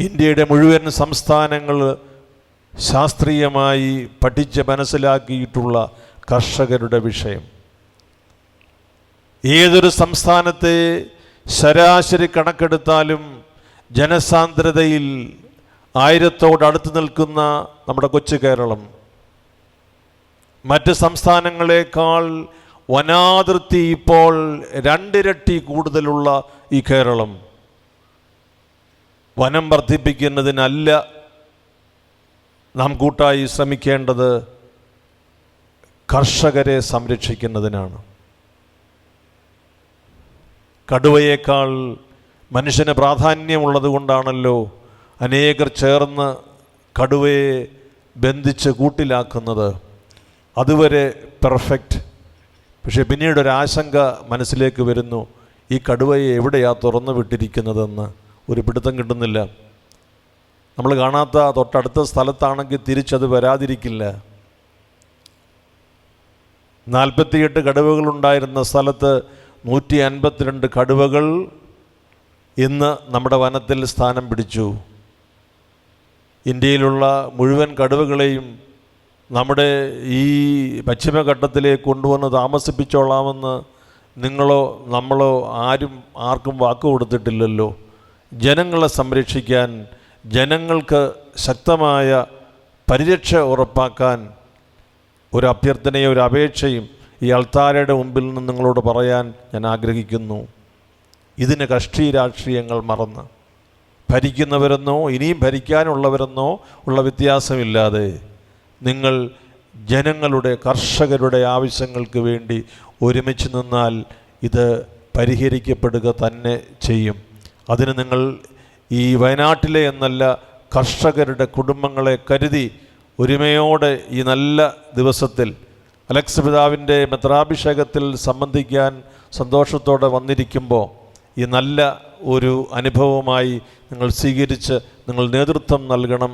ഇന്ത്യയുടെ മുഴുവൻ സംസ്ഥാനങ്ങൾ ശാസ്ത്രീയമായി പഠിച്ച് മനസ്സിലാക്കിയിട്ടുള്ള കർഷകരുടെ വിഷയം. ഏതൊരു സംസ്ഥാനത്തെ ശരാശരി കണക്കെടുത്താലും ജനസാന്ദ്രതയിൽ ആയിരത്തോട് അടുത്ത് നിൽക്കുന്ന നമ്മുടെ കൊച്ചു കേരളം. മറ്റ് സംസ്ഥാനങ്ങളെക്കാൾ വനാതിർത്തി ഇപ്പോൾ രണ്ടിരട്ടി കൂടുതലുള്ള ഈ കേരളം. വനം വർദ്ധിപ്പിക്കുന്നതിനല്ല നാം കൂട്ടായി ശ്രമിക്കേണ്ടത് കർഷകരെ സംരക്ഷിക്കുന്നതിനാണ്. കടുവയേക്കാൾ മനുഷ്യന് പ്രാധാന്യമുള്ളത് കൊണ്ടാണല്ലോ അനേകർ ചേർന്ന് കടുവയെ ബന്ധിച്ച് കൂട്ടിലാക്കുന്നത്. അതുവരെ പെർഫെക്റ്റ് പക്ഷേ പിന്നീട് ഒരു ആശങ്ക മനസ്സിലേക്ക് വരുന്നു ഈ കടുവയെ എവിടെയാണ് തുറന്നു വിട്ടിരിക്കുന്നതെന്ന്. ഒരു പിടുത്തം കിട്ടുന്നില്ല. നമ്മൾ കാണാത്ത തൊട്ടടുത്ത സ്ഥലത്താണെങ്കിൽ തിരിച്ചത് വരാതിരിക്കില്ല. നാൽപ്പത്തിയെട്ട് കടുവകളുണ്ടായിരുന്ന സ്ഥലത്ത് നൂറ്റി അൻപത്തിരണ്ട് കടുവകൾ ഇന്ന് നമ്മുടെ വനത്തിൽ സ്ഥാനം പിടിച്ചു. ഇന്ത്യയിലുള്ള മുഴുവൻ കടുവകളെയും നമ്മുടെ ഈ പശ്ചിമഘട്ടത്തിലേക്ക് കൊണ്ടുവന്ന് താമസിപ്പിച്ചോളാമെന്ന് നിങ്ങളോ നമ്മളോ ആരും ആർക്കും വാക്ക് കൊടുത്തിട്ടില്ലല്ലോ. ജനങ്ങളെ സംരക്ഷിക്കാൻ ജനങ്ങൾക്ക് ശക്തമായ പരിരക്ഷ ഉറപ്പാക്കാൻ ഒരു അഭ്യർത്ഥനയും ഒരു അപേക്ഷയും ഈ അൾത്താരയുടെ മുമ്പിൽ നിന്ന് നിങ്ങളോട് പറയാൻ ഞാൻ ആഗ്രഹിക്കുന്നു. ഇതിന് കക്ഷി രാഷ്ട്രീയങ്ങൾ മറന്ന്. ഭരിക്കുന്നവരെന്നോ ഇനിയും ഭരിക്കാനുള്ളവരെന്നോ ഉള്ള വ്യത്യാസമില്ലാതെ നിങ്ങൾ ജനങ്ങളുടെ കർഷകരുടെ ആവശ്യങ്ങൾക്ക് വേണ്ടി ഒരുമിച്ച് നിന്നാൽ ഇത് പരിഹരിക്കപ്പെടുക തന്നെ ചെയ്യും. അതിന് നിങ്ങൾ ഈ വയനാട്ടിലെ എന്നല്ല കർഷകരുടെ കുടുംബങ്ങളെ കരുതി ഒരുമയോടെ ഈ നല്ല ദിവസത്തിൽ അലക്സ് പിതാവിന്റെ മെത്രാഭിഷേകത്തിൽ സംബന്ധിക്കാൻ സന്തോഷത്തോടെ വന്നിരിക്കുമ്പോൾ ഈ നല്ല ഒരു അനുഭവമായി നിങ്ങൾ സ്വീകരിച്ച് നിങ്ങൾ നേതൃത്വം നൽകണം.